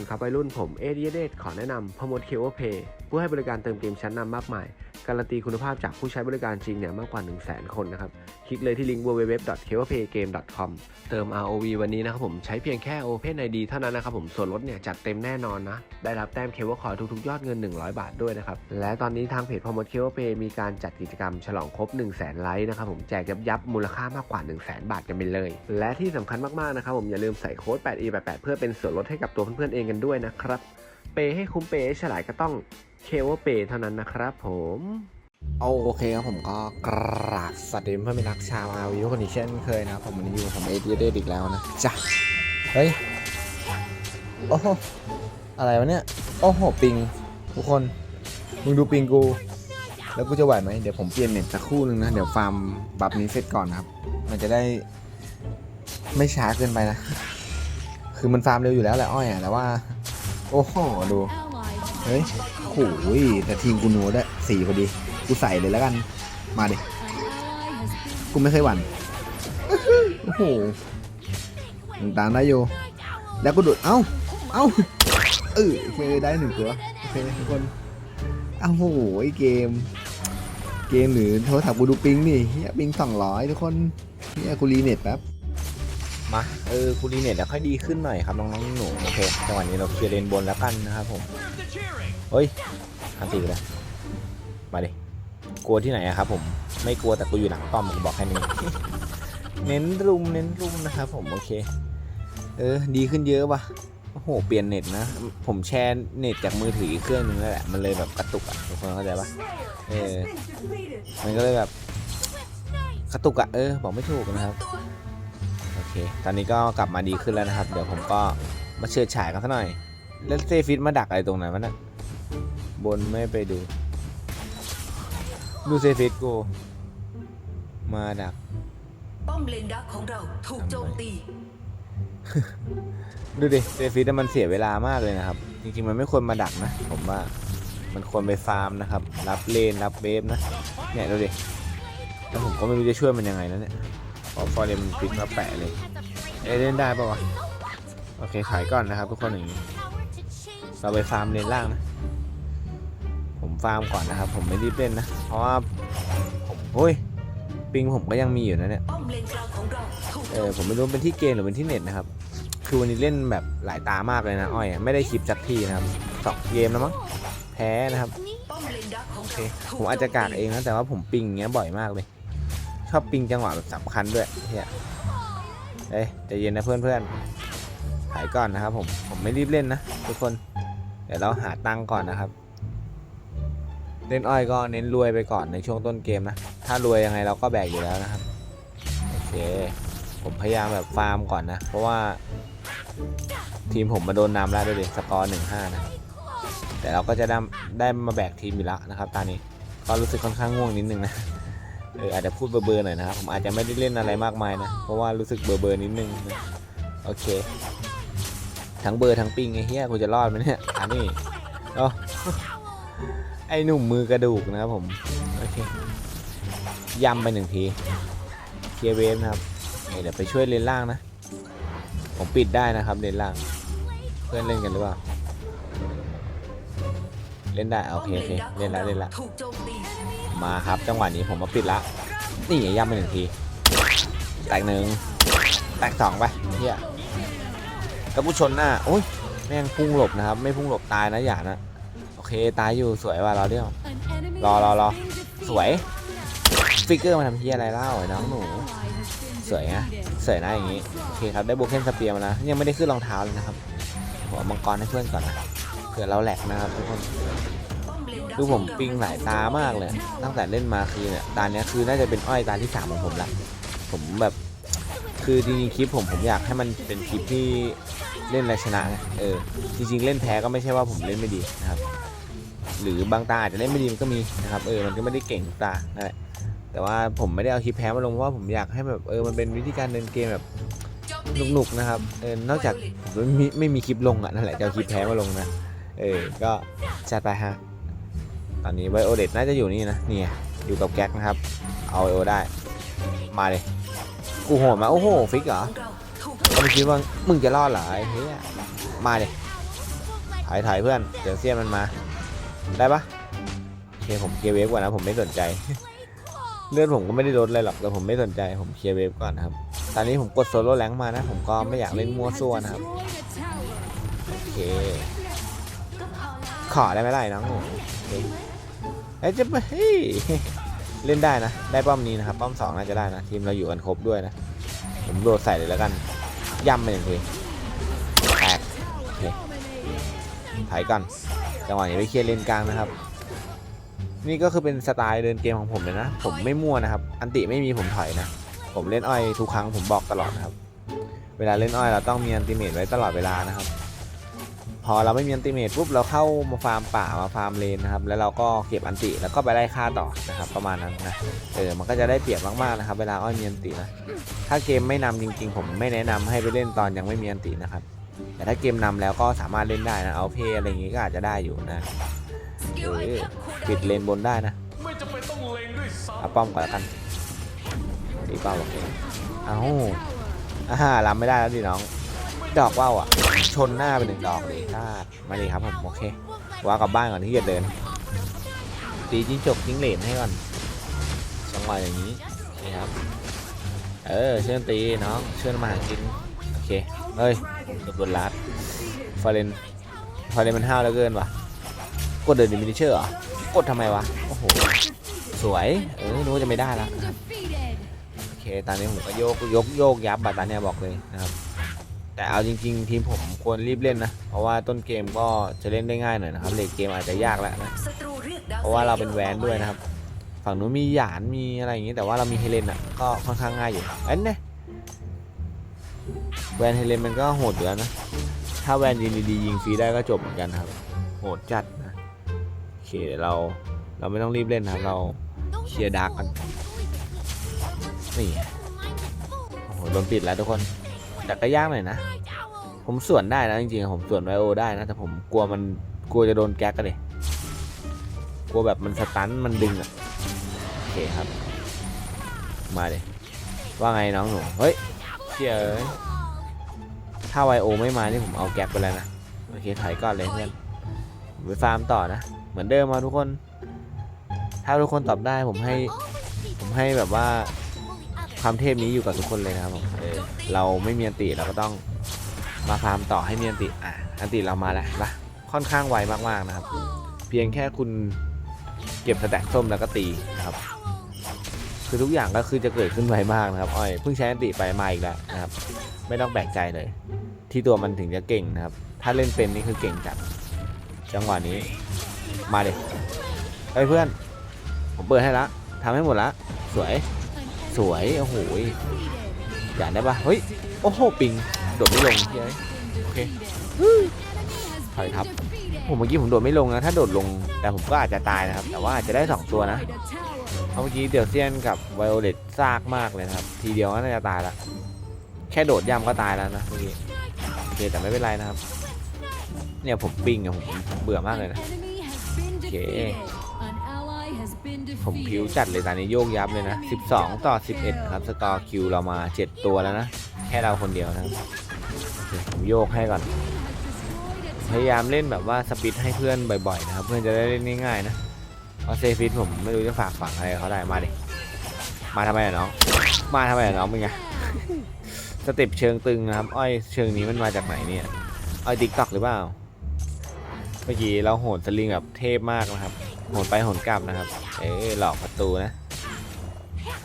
อนครับวัยรุ่นผมเอเดียเดขอแนะนำพมดเคเวเพย์ผู้ให้บริการเติมเกมชั้นนำมากมาย การันตีคุณภาพจากผู้ใช้บริการจริงเนี่ยมากกว่า 1 0 0 0 0แคนนะครับ คลิกเลยที่ลิงก์ www.kewapaygame.com เติม ROV วันนี้นะครับผมใช้เพียงแค่ Open ID เท่านั้นนะครับผมส่วนลดเนี่ยจัดเต็มแน่นอนนะ ได้รับแต้มเคเวคอยทุกๆ ยอดเงิน 100 บาทด้วยนะครับ และตอนนี้ทางเพจพมดเคเวเพย์มีการจัดกิจกรรมฉลองครบ 1 0 0 0 0แสนไลค์นะครับผมแจกยับยับมูลค่ามากกว่า 1 0 0 0 0แสนบาทกันไปเลย และที่สำคัญมากๆนะครับผมอย่าลืมใส่โค้ด 8e88 เพื่อเป็นส่วนลดให้กับตัวเพื่อนๆเองกันด้วยนะครับเปย์ให้คุ้มเปย์ให้ฉลาดก็ต้อง เคเวเปย์เท่านั้นนะครับผมโอเคครับผมก็กราบสวัสดีเพื่อนมิรักชาวอาวิวคนอีกเช่นเคยนะครับผมวันนี้อยู่กับผมเอเดียเดอีกแล้วนะจ้ะเฮ้ยโอ้โหอะไรวะเนี่ยโอ้โหปิงทุกคนมึงดูปิงกู แล้วกูจะไหวไหมเดี๋ยวผมเปลี่ยนเน็ตสักคู่นึงนะเดี๋ยวฟาร์มบัฟนี้เสร็จก่อนนะครับ มันจะได้ไม่ช้าเกินไปนะ คือมันฟาร์มเร็วอยู่แล้วแหละอ้อยอะแต่ว่า โอ้โหดู เฮ้ยโอ้ยแต่ทีมกูหนูได้วยสี่พอดี กูใส่เลยแล้วกัน มาดิ กูไม่เคยหวั่น โอ้โหตามได้อยู่ แล้วกูดูด เอ้า เอ้า เออโอเคได้หนึ่งตัว โอเคทุกคนเอ้าโหไอเกม เกมหรือโทรศัพท์กูดูปิงนี่เฮียปิงสองร้อยทุกคนเฮียกูรีเน็ตแป๊บ มาเออกูรีเน็ตแล้วค่อยดีขึ้นหน่อยครับน้องๆหนูโอเคจังหวะนี้เราเคลียร์เลนบนแล้วกันนะครับผมเฮ้ยอันตีเลยมาดิกลัวที่ไหนอะครับผมไม่กลัวแต่กูอยู่หลังป้อมกูบอกแค่นี้เน้นรุมเน้นรุมนะครับผมโอเคเออดีขึ้นเยอะว่ะโอ้โหเปลี่ยนเน็ตนะ ผมแชร์เน็ตจากมือถืออีกเครื่องนึงแล้วแหละมันเลยแบบกระตุกอะทุกคนเข้าใจปะเออมันก็เลยแบบกระตุกอะเออบอกไม่ถูกนะครับ เค ตอนนี้ก็กลับมาดีขึ้นแล้วนะครับ เดี๋ยวผมก็มาเชิดฉายกันสักหน่อย แล้วเซฟิตมาดักอะไรตรงไหนวะน่ะบนไม่ไปดู ดูเซฟิตกูมาดัก ป้อมเลนดักของเราถูกโจมตี ดูดิเซฟิตมันเสียเวลามากเลยนะครับ จริงๆมันไม่ควรมาดักนะ ผมว่ามันควรไปฟาร์มนะครับ รับเลนรับเวฟนะ เนี่ยดูดิ แล้วผมก็ไม่รู้จะช่วยมันยังไงแล้วเนี่ย พอฟอร์เรมปิดมาแปะเลย เอเล่นได้ปะวะ โอเคขายก่อนนะครับทุกคนอย่างนี้ เราไปฟาร์มเลนล่างนะ ผมฟาร์มก่อนนะครับ ผมไม่รีบเล่นนะ เพราะว่าผมโอ้ย ปิงผมก็ยังมีอยู่นะเนี่ย เออผมไม่รู้เป็นที่เกมหรือเป็นที่เน็ตนะครับ คือวันนี้เล่นแบบหลายตามากเลยนะอ้อย ไม่ได้คลิปสักทีนะครับสองเกมแล้วมั้ง แพ้นะครับ โอเค ผมอาจจะกากเองนะแต่ว่าผมปิงอย่างเงี้ยบ่อยมากเลย ชอบปิงจังหวะแบบสำคัญด้วยเฮียเอ้ยใจเย็นนะเพื่อนเพื่อนหายก่อนนะครับผม ผมไม่รีบเล่นนะทุกคน เดี๋ยวเราหาตังก่อนนะครับ เล่นอ้อยก็เน้นรวยไปก่อนในช่วงต้นเกมนะ ถ้ารวยยังไงเราก็แบกอยู่แล้วนะครับ โอเค ผมพยายามแบบฟาร์มก่อนนะ เพราะว่า ทีมผมมาโดนนำแล้วด้วยดิสกอร์หนึ่งห้านะ แต่เราก็จะได้ได้มาแบกทีมอยู่แล้วนะครับ ตอนนี้ ก็รู้สึกค่อนข้างง่วงนิดนึงนะ เอออาจจะพูดเบอร์ๆหน่อยนะครับผมอาจจะไม่ได้เล่นอะไรมากมายนะเพราะว่ารู้สึกเบอร์ๆนิดนึงนะโอเค ทั้งเบอร์ทั้งปิงไอ้เหี้ยกูจะรอดไหมเนี่ยอันนี้โอ้ไอหนุ่มมือกระดูกนะครับผมโอเคย้ำไปหนึ่งทีเคลียร์เวฟนะครับเดี๋ยวไปช่วยเลนล่างนะ ผมปิดได้นะครับเลนล่าง เพื่อนเล่นกันหรือเปล่า เล่นได้โอเคโอเคเล่นแล้วเล่นแล้วถูกโจ มาครับ จังหวะนี้ผมมาปิดละนี่ย้ำไปหนึ่งที แตกหนึ่งแตกสองไปเฮียกระพุ้ชนหน้าโอ้ยแม่งพุ่งหลบนะครับ ไม่พุ่งหลบตายนะอย่านะโอเคตายอยู่สวยว่ะเราเรื่องรอรอรอสวยฟิกเกอร์มาทำเฮียอะไรเล่าไอ้น้องหนูสวยนะสวยนะอย่างนี้โอเคครับได้โบเคนสเปียร์มาแล้วยังไม่ได้ขึ้นรองเท้าเลยนะครับผมเอมังกรให้เพื่อนก่อนนะเผื่อเราแหลกนะครับทุกคน ป้อผมปิงหลายตามากเลย ตั้งแต่เล่นมาคือเนี่ยตาเนี้ยคือน่าจะเป็นอ้อยตาที่สามของผมละผมแบบคือจริงๆคลิปผมผมอยากให้มันเป็นคลิปที่เล่นและชนะเออจริงๆ เล่นแพ้ก็ไม่ใช่ว่าผมเล่นไม่ดีนะครับ หรือบางตาอาจจะเล่นไม่ดีมันก็มีนะครับเออมันก็ไม่ได้เก่งตานั่นแหละแต่ว่าผมไม่ได้เอาคลิปแพ้มาลงเพราะว่าผมอยากให้แบบเออมันเป็นวิธีการเดินเกมแบบหนุกๆนะครับเออนอกจากผมไม่มีไม่มีคลิปลงอะนั่นแหละจะเอาคลิปแพ้มาลงนะเออก็จัดไปฮะ ตอนนี้ไวโอเดตน่าจะอยู่นี่นะนี่อยู่กับแก๊กนะครับ เอาไวโอได้ มาเลย กูโหดมาโอ้โหฟิกเหรอก็ไม่คิดว่ามึงจะรอดเหรอไอ้เฮ้ยมาเลยถ่ายถ่ายเพื่อนเดี๋ยวเสียมันมา ได้ปะโอเคผมเคลียร์เวฟก่อนนะผมไม่สนใจเลือดผมก็ไม่ได้ลดเลยหรอกแต่ผมไม่สนใจผมเคลียร์เวฟก่อนนะครับ ตอนนี้ผมกดโซโล่แรงมานะ ผมก็ไม่อยากเล่นมั่วซั่วนะครับโอเคขอได้ไหมล่ะไอ้น้องโอเค เอ้ยจะไปเฮ้ยเล่นได้นะ ได้ป้อมนี้นะครับ ป้อมสองน่าจะได้นะ ทีมเราอยู่กันครบด้วยนะ ผมโดดใส่เลยแล้วกัน ย่ำไปหนึ่งทีแตกถ่ายก่อนจังหวะนี้ไปเคลียร์เลนกลางนะครับ นี่ก็คือเป็นสไตล์เดินเกมของผมเลยนะ ผมไม่มั่วนะครับ อันติไม่มีผมถอยนะ ผมเล่นอ้อยทุกครั้งผมบอกตลอดนะครับ เวลาเล่นอ้อยเราต้องมีอันติเมตไว้ตลอดเวลานะครับ พอเราไม่มีอันติเมตปุ๊บเราเข้ามาฟาร์มป่ามาฟาร์มเลนนะครับแล้วเราก็เก็บอันติแล้วก็ไปไล่ฆ่าต่อนะครับประมาณนั้นนะเออมันก็จะได้เปรียบมากๆนะครับ เวลาอ้อยมีอันตินะถ้าเกมไม่นำจริง ๆ ผมไม่แนะนำให้ไปเล่นตอนยังไม่มีอันตินะครับ แต่ถ้าเกมนำแล้วก็สามารถเล่นได้นะเอาเพย์อะไรอย่างงี้ก็อาจจะได้อยู่นะสกิลไอปิดเลนบนได้นะเอาป้อมก่อนแล้วกันตีป้าโอเคเอ้าอ่ารับไม่ได้แล้วดิน้อง ดอกว่าวอะ ชนหน้าไปหนึ่งดอกเลยถ้ามาดีครับผมโอเคว่ากลับบ้านก่อนที่จะเดินตีจิ้งจกจิ้งเหลนให้ก่อนจังหวะอย่างนี้โอเครับ เออเชิญตีน้องเชิญมาหากินโอเคเฮ้ยกดบนลัดฟาเรนฟาเรนมันห้าวเหลือเกินว่ะกดเดินดิมินิเชอร์เหรอกดทำไมวะโอ้โหสวยเออรู้จะไม่ได้ละโอเคตอนนี้ผมก็โยกยกโยกยับบัตตาเนี่ยบอกเลยนะครับ แต่เอาจริง ๆ ทีมผมควรรีบเล่นนะ เพราะว่าต้นเกมก็จะเล่นได้ง่ายหน่อยนะครับเลทเกมอาจจะยากแล้วนะเพราะว่าเราเป็นแวนด้วยนะครับ ฝั่งนู้นมีหยานมีอะไรอย่างนี้แต่ว่าเรามีเฮเลนอะก็ค่อนข้างง่ายอยู่อันเนี้ยแวนเฮเลนมันก็โหดอยู่แล้วนะ ถ้าแวนยิงดีๆยิงฟรีได้ก็จบเหมือนกันครับ โหดจัดนะโอเคเดี๋ยวเราเราไม่ต้องรีบเล่นนะครับเราเคลียร์ดาร์กกันนี่โอ้โหโดนปิดแล้วทุกคน แต่ก็ยากหน่อยนะ ผมส่วนได้นะจริงๆ ผมส่วนไวโอได้นะ แต่ผมกลัวมันกลัวจะโดนแก๊กกันเลยกลัวแบบมันสตันมันดึงอะโอเคครับ มาเลยว่าไงน้องหนู เฮ้ยเชี่ยเอ้ยถ้าไวโอไม่มานี่ผมเอาแก๊กไปแล้วนะ โอเคถอยก่อนเลยเพื่อนไปฟาร์มต่อนะ เหมือนเดิมมาทุกคน ถ้าทุกคนตอบได้ผมให้ ผมให้แบบว่า ความเทพนี้อยู่กับทุกคนเลยนะครับผมเออเราไม่มีอันติเราก็ต้องมาฟาร์มต่อให้มีอันติอะอันติเรามาแล้วเห็นปะค่อนข้างไวมากๆนะครับ เพียงแค่คุณเก็บสแต็กส้มแล้วก็ตีนะครับ คือทุกอย่างก็คือจะเกิดขึ้นไวมากนะครับอ้อยเพิ่งใช้อันติไปมาอีกแล้วนะครับ ไม่ต้องแปลกใจเลย ที่ตัวมันถึงจะเก่งนะครับ ถ้าเล่นเป็นนี่คือเก่งจัดจังหวะนี้มาเลยเฮ้ยเพื่อน ผมเปิดให้ละทำให้หมดละสวย สวย โอ้โหยอยากได้ปะเฮ้ย โอ้โห ปิง โดดไม่ลงเฮ้ยโอเคถอยทับ ผมเมื่อกี้ผมโดดไม่ลงนะ ถ้าโดดลง แต่ผมก็อาจจะตายนะครับ แต่ว่าอาจจะได้สองตัวนะเพราะเมื่อกี้เดี๋ยวเซียนกับไวโอเลตซากมากเลยนะครับ ทีเดียวก็น่าจะตายละแค่โดดย่ำก็ตายแล้วนะเมื่อกี้โอเคแต่ไม่เป็นไรนะครับ เนี่ยผมปิงอะผมเบื่อมากเลยนะโอเค ผมผิวจัดเลยตอนนี้โยกยับเลยนะ 12 ต่อ 11 ครับสกอร์คิวเรามา 7 ตัวแล้วนะ แค่เราคนเดียวนะครับผมโยกให้ก่อน พยายามเล่นแบบว่าสปิดให้เพื่อนบ่อยๆนะครับ เพื่อนจะได้เล่นง่ายๆนะเพราะเซฟิตผมไม่รู้จะฝากฝังอะไรเขาได้มาดิมาทำไมอะน้อง มาทำไมอะน้องมึงไงสเต็ปเชิงตึงนะครับ อ้อยเชิงนี้มันมาจากไหนเนี่ย อ้อยติ๊กต็อกหรือเปล่า เมื่อกี้เราโหนสลิงแบบเทพมากนะครับ โหนไปโหนกลับนะครับ เออหลอกประตูนะ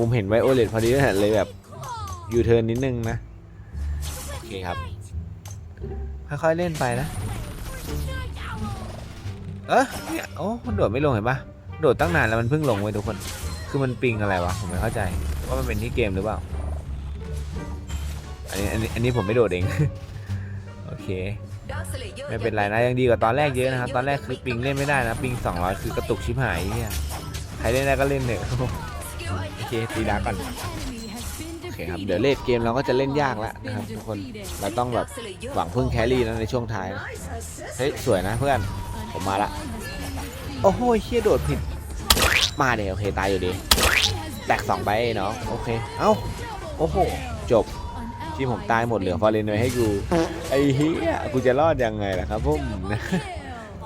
ผมเห็นไวโอเลตพอดีเลยแบบยูเทิร์นนิดนึงนะ โอเคครับ ค่อยๆเล่นไปนะ เออเนี่ยโอ้มันโดดไม่ลงเห็นปะโดดตั้งนานแล้วมันเพิ่งลงไว้ทุกคน คือมันปิงอะไรวะ ผมไม่เข้าใจ ว่ามันเป็นที่เกมหรือเปล่า อันนี้อันนี้อันนี้ผมไม่โดดเอง โอเค ไม่เป็นไรนะยังดีกว่าตอนแรกเยอะนะครับตอนแรกคือปิงเล่นไม่ได้นะปิง200คือกระตุกชิบหายเนี่ยใครเล่นได้ก็เล่นเถอะโอเคตีดาก่อนโอเคครับเดี๋ยวเลดเกมเราก็จะเล่นยากแล้วนะครับทุกคนเราต้องแบบหวังพึ่งแครี่นะในช่วงท้ายเฮ้ยสวยนะเพื่อนผมมาละโอ้โหเฮียโดดผิดมาเดี๋ยวโอเคตายอยู่ดีแตกสองใบเองเนาะโอเคเอ้าโอ้โหจบที่ผมตายหมดเหลือฟอเรนไว้ให้กู ไอ้เฮียกูจะรอดยังไงล่ะครับผม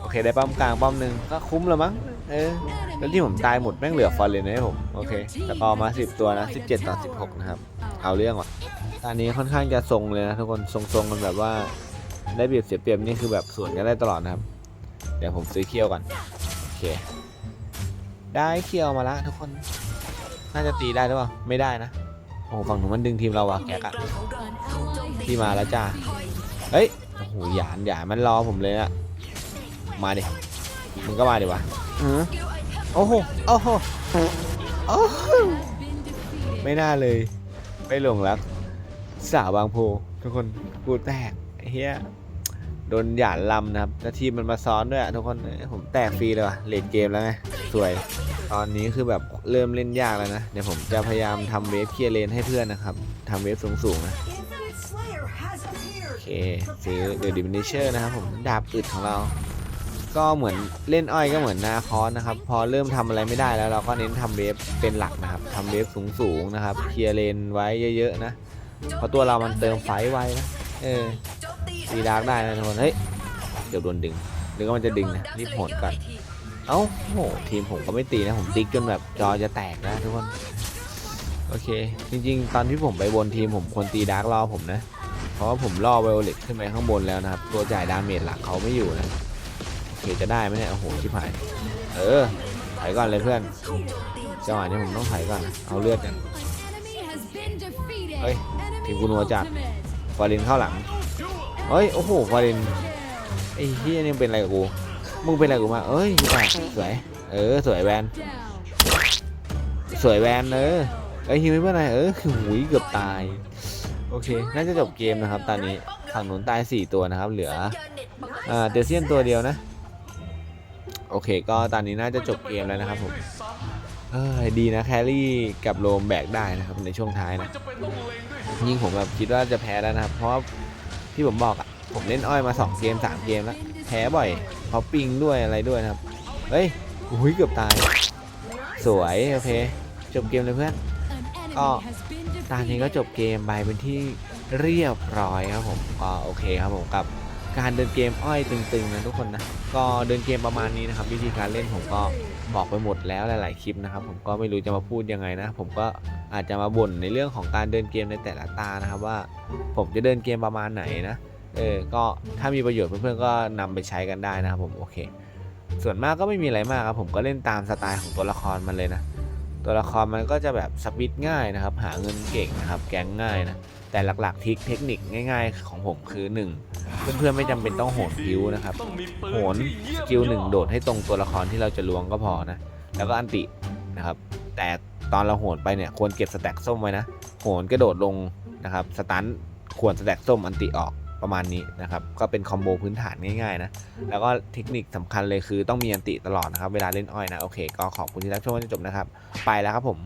โอเคได้ป้อมกลางป้อมหนึ่งก็คุ้มแล้วมั้งเออแล้วที่ผมตายหมดแม่งเหลือฟอร์เรนไว้ให้ผมโอเคสกอร์มา 10 ตัวนะ 17ต่อ16 นะครับ เอาเรื่องว่ะตอนนี้ค่อนข้างจะทรงเลยนะทุกคนทรงๆกันแบบว่าได้เปรียบเสียเปรียบนี่คือแบบสวนกันได้ตลอดนะครับ เดี๋ยวผมซื้อเคียวก่อนโอเค ได้เคียวมาละทุกคน น่าจะตีได้หรือเปล่าไม่ได้นะโอ้ฝั่งหนูมันดึงทีมเราว่ะแกกะที่มาแล้วจ้า เฮ้ย โอ้โห หยานหยานมันรอผมเลยอะมาดิ มึงก็มาดิวะอือโอ้โห โอ้โห โอ้โห ไม่น่าเลยไปหลงรัก สาวบางโพ ทุกคน กูแตกไอ้เฮียโดนหยานลำนะครับแล้วทีมมันมาซ้อนด้วยอะทุกคนเอ้ยผมแตกฟรีเลยว่ะเลดเกมแล้วไง สวย ตอนนี้คือแบบเริ่มเล่นยากแล้วนะ เดี๋ยวผมจะพยายามทำเวฟเคลียร์เลนให้เพื่อนนะครับ ทำเวฟสูงๆนะโอเค ซื้อเดอะดิมินิเชอร์นะครับผมดาบอึดของเรา ก็เหมือนเล่นอ้อยก็เหมือนนาคอนนะครับ พอเริ่มทำอะไรไม่ได้แล้วเราก็เน้นทำเวฟเป็นหลักนะครับทำเวฟสูงๆนะครับเคลียร์เลนไว้เยอะๆนะเพราะตัวเรามันเติมไฟไว้นะเออตีดาร์กได้นะทุกคนเฮ้ยเดี๋ยวโดนดึงหรือว่ามันจะดึงนะรีบโหดก่อนเอ้าโหทีมผมก็ไม่ตีนะผมติ๊กจนแบบจอจะแตกนะทุกคนโอเค จริงๆ ตอนที่ผมไปบนทีมผมควรตีดาร์กรอผมนะ ราะว่าผมล่อไวโอเลตขึ้นไปข้างบนแล้วนะครับ ตัวจ่ายดาเมจหลักเขาไม่อยู่นะโอเคจะได้ไหมเนี่ยโอ้โหชิบหาย เออถอยก่อนเลยเพื่อนจังหวะนี้ผมต้องถอยก่อนนะเอาเลือดกันเฮ้ยทีมกูนัวจัดฟอร์เรนเข้าหลังเฮ้ยโอ้โหฟอร์เรนไอ้เฮียนี่เป็นอะไรกับกูมึงเป็นอะไรกูมาเอ้ยกูแตกสวยเออสวยแวนสวยแวนเออเอ้ฮิวไม่เป็นไรเออหุยเกือบตาย โอเค น่าจะจบเกมนะครับ ตอนนี้ฝั่งนู้นตาย 4 ตัวนะครับ เหลืออ่าเดเซียนตัวเดียวนะ โอเค ก็ตอนนี้น่าจะจบเกมแล้วนะครับผมเออดีนะแครี่กับโรมแบกได้นะครับในช่วงท้ายนะยิ่งผมแบบคิดว่าจะแพ้แล้วนะครับ เพราะที่ผมบอกอะผมเล่นอ้อยมา 2 เกม 3 เกมแล้วแพ้บ่อยเพราะปิงด้วยอะไรด้วยนะครับเฮ้ยอุ้ยเกือบตาย สวย โอเค จบเกมเลยเพื่อนก็ ตอนนี้ก็จบเกมไปเป็นที่เรียบร้อยครับผมก็โอเคครับผมกับการเดินเกมอ้อยตึงๆนะทุกคนนะก็เดินเกมประมาณนี้นะครับ วิธีการเล่นผมก็บอกไปหมดแล้วหลาย ๆ คลิปนะครับ ผมก็ไม่รู้จะมาพูดยังไงนะ ผมก็อาจจะมาบ่นในเรื่องของการเดินเกมในแต่ละตานะครับว่า ผมจะเดินเกมประมาณไหนนะเออก็ถ้ามีประโยชน์เพื่อนๆก็นำไปใช้กันได้นะครับผมโอเค ส่วนมากก็ไม่มีอะไรมากครับผมก็เล่นตามสไตล์ของตัวละครมันเลยนะ ตัวละครมันก็จะแบบสปิดง่ายนะครับ หาเงินเก่งนะครับ แก๊งง่ายนะ แต่หลักๆทริคเทคนิคง่าย ๆ ของผมคือ 1 เพื่อนๆไม่จำเป็นต้องโหนพิวนะครับ โหนสกิลหนึ่งโดดให้ตรงตัวละครที่เราจะล้วงก็พอนะ แล้วก็อันตินะครับ แต่ตอนเราโหนไปเนี่ยควรเก็บสแต็กส้มไว้นะ โหนกระโดดลงนะครับ สตันควรสแต็กส้มอันติออก ประมาณนี้นะครับก็เป็นคอมโบพื้นฐานง่ายๆนะแล้วก็เทคนิคสำคัญเลยคือต้องมีอันติตลอดนะครับเวลาเล่นอ้อยนะโอเค ก็ขอบคุณที่รับชมจนจบนะครับ ไปแล้วครับผม